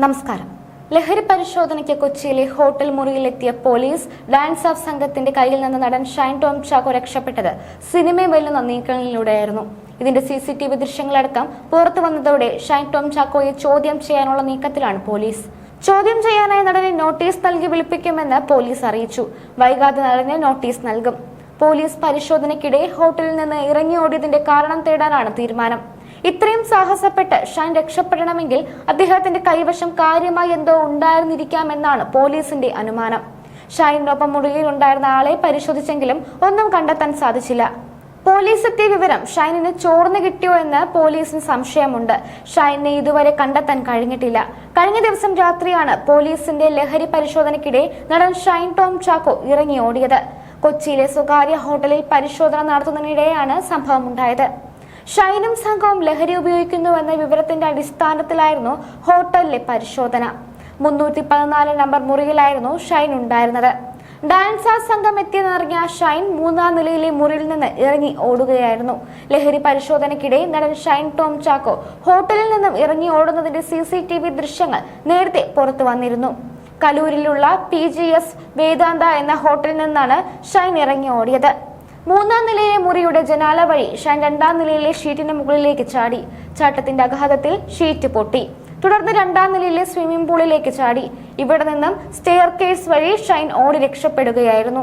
നമസ്കാരം. ലഹരി പരിശോധനയ്ക്ക് കൊച്ചിയിലെ ഹോട്ടൽ മുറിയിലെത്തിയ പോലീസ് ഡാൻസ് ഓഫ് സംഘത്തിന്റെ കയ്യിൽ നിന്ന് നടൻ ഷൈൻ ടോം ചാക്കോ രക്ഷപ്പെട്ടത് സിനിമയെ വെല്ലുന്ന നീക്കങ്ങളിലൂടെയായിരുന്നു. ഇതിന്റെ സി സി ടി വി ദൃശ്യങ്ങളടക്കം പുറത്തു വന്നതോടെ ഷൈൻ ടോം ചാക്കോയെ ചോദ്യം ചെയ്യാനുള്ള നീക്കത്തിലാണ് പോലീസ്. ചോദ്യം ചെയ്യാനായി നടനെ നോട്ടീസ് നൽകി വിളിപ്പിക്കുമെന്ന് പോലീസ് അറിയിച്ചു. വൈകാതെ നടനെ നോട്ടീസ് നൽകും. പോലീസ് പരിശോധനയ്ക്കിടെ ഹോട്ടലിൽ നിന്ന് ഇറങ്ങി ഓടിയതിന്റെ കാരണം തേടാനാണ് തീരുമാനം. ഇത്രയും സാഹസപ്പെട്ട് ഷാൻ രക്ഷപ്പെടണമെങ്കിൽ അദ്ദേഹത്തിന്റെ കൈവശം കാര്യമായി എന്തോ ഉണ്ടായിരുന്നിരിക്കാമെന്നാണ് പോലീസിന്റെ അനുമാനം. ഷാനിനൊപ്പം മുറിയിൽ ഉണ്ടായിരുന്ന ആളെ പരിശോധിച്ചെങ്കിലും ഒന്നും കണ്ടെത്താൻ സാധിച്ചില്ല. പോലീസ് എത്തിയ വിവരം ഷൈനിന് ചോർന്നു കിട്ടിയോ എന്ന് പോലീസിന് സംശയമുണ്ട്. ഷൈനെ ഇതുവരെ കണ്ടെത്താൻ കഴിഞ്ഞിട്ടില്ല. കഴിഞ്ഞ ദിവസം രാത്രിയാണ് പോലീസിന്റെ ലഹരി പരിശോധനയ്ക്കിടെ നടൻ ഷൈൻ ടോം ചാക്കോ ഇറങ്ങി ഓടിയത്. കൊച്ചിയിലെ സ്വകാര്യ ഹോട്ടലിൽ പരിശോധന നടത്തുന്നതിനിടെയാണ് സംഭവമുണ്ടായത്. ഷൈനും സംഘവും ലഹരി ഉപയോഗിക്കുന്നുവെന്ന വിവരത്തിന്റെ അടിസ്ഥാനത്തിലായിരുന്നു ഹോട്ടലിലെ പരിശോധന. മുന്നൂറ്റി പതിനാല് നമ്പർ മുറിയിലായിരുന്നു ഷൈൻ ഉണ്ടായിരുന്നത്. ഡാൻസാ സംഘം എത്തിയെന്നറിഞ്ഞ ഷൈൻ മൂന്നാം നിലയിലെ മുറിയിൽ നിന്ന് ഇറങ്ങി ഓടുകയായിരുന്നു. ലഹരി പരിശോധനയ്ക്കിടെ നടൻ ഷൈൻ ടോം ചാക്കോ ഹോട്ടലിൽ നിന്നും ഇറങ്ങി ഓടുന്നതിന്റെ സി സി ടി വി ദൃശ്യങ്ങൾ നേരത്തെ പുറത്തു വന്നിരുന്നു. കലൂരിലുള്ള പി ജി എസ് വേദാന്ത എന്ന ഹോട്ടലിൽ നിന്നാണ് ഷൈൻ ഇറങ്ങി ഓടിയത്. മൂന്നാം നിലയിലെ മുറിയുടെ ജനാല വഴി ഷാൻ രണ്ടാം നിലയിലെ ഷീറ്റിന്റെ മുകളിലേക്ക് ചാടി. ചാട്ടത്തിന്റെ അഘാതത്തിൽ ഷീറ്റ് പൊട്ടി. തുടർന്ന് രണ്ടാം നിലയിലെ സ്വിമ്മിംഗ് പൂളിലേക്ക് ചാടി. ഇവിടെ നിന്നും സ്റ്റെയർ കേസ് വഴി ഷൈൻ ഓടി രക്ഷപ്പെടുകയായിരുന്നു.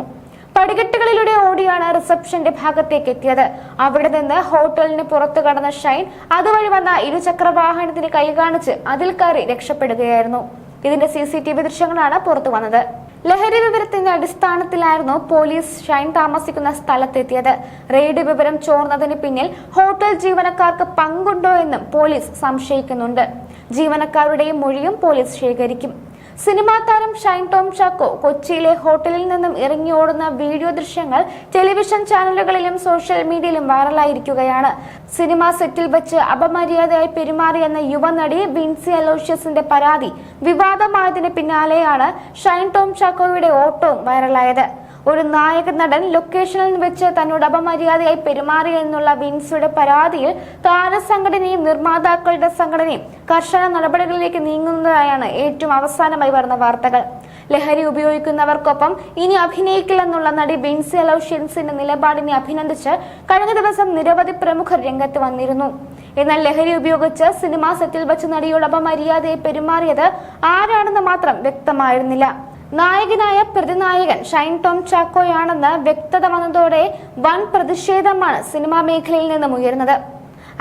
പടികെട്ടുകളിലൂടെ ഓടിയാണ് റിസപ്ഷന്റെ ഭാഗത്തേക്ക് എത്തിയത്. അവിടെ നിന്ന് ഹോട്ടലിന് പുറത്തു കടന്ന ഷൈൻ അതുവഴി വന്ന ഇരുചക്ര വാഹനത്തിന് കൈ കാണിച്ച് അതിൽ കയറി രക്ഷപ്പെടുകയായിരുന്നു. ഇതിന്റെ സി സി ടി വി ദൃശ്യങ്ങളാണ് പുറത്തു വന്നത്. ലഹരി വിവരത്തിന്റെ അടിസ്ഥാനത്തിലായിരുന്നു പോലീസ് ഷൈൻ താമസിക്കുന്ന സ്ഥലത്തെത്തിയത്. റെയ്ഡ് വിവരം ചോർന്നതിന് പിന്നിൽ ഹോട്ടൽ ജീവനക്കാർക്ക് പങ്കുണ്ടോ എന്നും പോലീസ് സംശയിക്കുന്നുണ്ട്. ജീവനക്കാരുടെയും മൊഴിയും പോലീസ് ശേഖരിക്കും. സിനിമാ താരം ഷൈൻ ടോം ചാക്കോ കൊച്ചിയിലെ ഹോട്ടലിൽ നിന്നും ഇറങ്ങി ഓടുന്ന വീഡിയോ ദൃശ്യങ്ങൾ ടെലിവിഷൻ ചാനലുകളിലും സോഷ്യൽ മീഡിയയിലും വൈറലായിരിക്കുകയാണ്. സിനിമാ സെറ്റിൽ വെച്ച് അപമര്യാദയായി പെരുമാറിയെന്ന യുവനടി ബിൻസി അലോഷ്യസിന്റെ പരാതി വിവാദമായതിന് പിന്നാലെയാണ് ഷൈൻ ടോം ചാക്കോയുടെ ഓട്ടവും വൈറലായത്. ഒരു നായക നടൻ ലൊക്കേഷനിൽ വെച്ച് തന്നോട് അപമര്യാദയായി പെരുമാറി എന്നുള്ള വിൻസിയുടെ പരാതിയിൽ താരസംഘടനയും നിർമ്മാതാക്കളുടെ സംഘടനയും കർശന നടപടികളിലേക്ക് നീങ്ങുന്നതായാണ് ഏറ്റവും അവസാനമായി വരുന്ന വാർത്തകൾ. ലഹരി ഉപയോഗിക്കുന്നവർക്കൊപ്പം ഇനി അഭിനയിക്കില്ലെന്നുള്ള നടി ബിൻസി അലോഷ്യൻസിന്റെ നിലപാടിനെ അഭിനന്ദിച്ച് കഴിഞ്ഞ ദിവസം നിരവധി പ്രമുഖർ രംഗത്ത് വന്നിരുന്നു. എന്നാൽ ലഹരി ഉപയോഗിച്ച് സിനിമാ സെറ്റിൽ വെച്ച് നടിയോടൊപ്പം മര്യാദയെ പെരുമാറിയത് ആരാണെന്ന് മാത്രം വ്യക്തമായിരുന്നില്ല. നായകനായ പ്രതിനായകൻ ഷൈൻ ടോം ചാക്കോയാണെന്ന് വ്യക്തത വന്നതോടെ വൻ പ്രതിഷേധമാണ് സിനിമാ മേഖലയിൽ നിന്നും ഉയർന്നത്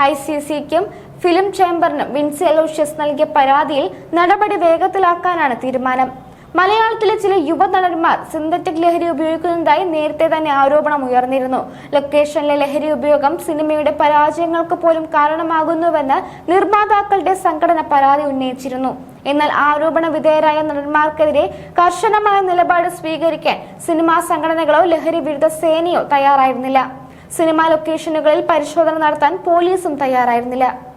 ഐ സി സിക്കും ഫിലിം ചേംബറിനും വിൻസി അലോഷ്യസ് നൽകിയ പരാതിയിൽ നടപടി വേഗത്തിലാക്കാനാണ് തീരുമാനം. മലയാളത്തിലെ ചില യുവ നടന്മാർ സിന്തറ്റിക് ലഹരി ഉപയോഗിക്കുന്നതായി നേരത്തെ തന്നെ ആരോപണം ഉയർന്നിരുന്നു. ലൊക്കേഷനിലെ ലഹരി ഉപയോഗം സിനിമയുടെ പരാജയങ്ങൾക്ക് പോലും കാരണമാകുന്നുവെന്ന് നിർമ്മാതാക്കളുടെ സംഘടന പരാതി ഉന്നയിച്ചിരുന്നു. എന്നാൽ ആരോപണ വിധേയരായ നടന്മാർക്കെതിരെ കർശനമായ നിലപാട് സ്വീകരിക്കാൻ സിനിമാ സംഘടനകളോ ലഹരി വിരുദ്ധ സേനയോ തയ്യാറായിരുന്നില്ല. സിനിമാ ലൊക്കേഷനുകളിൽ പരിശോധന നടത്താൻ പോലീസും തയ്യാറായിരുന്നില്ല.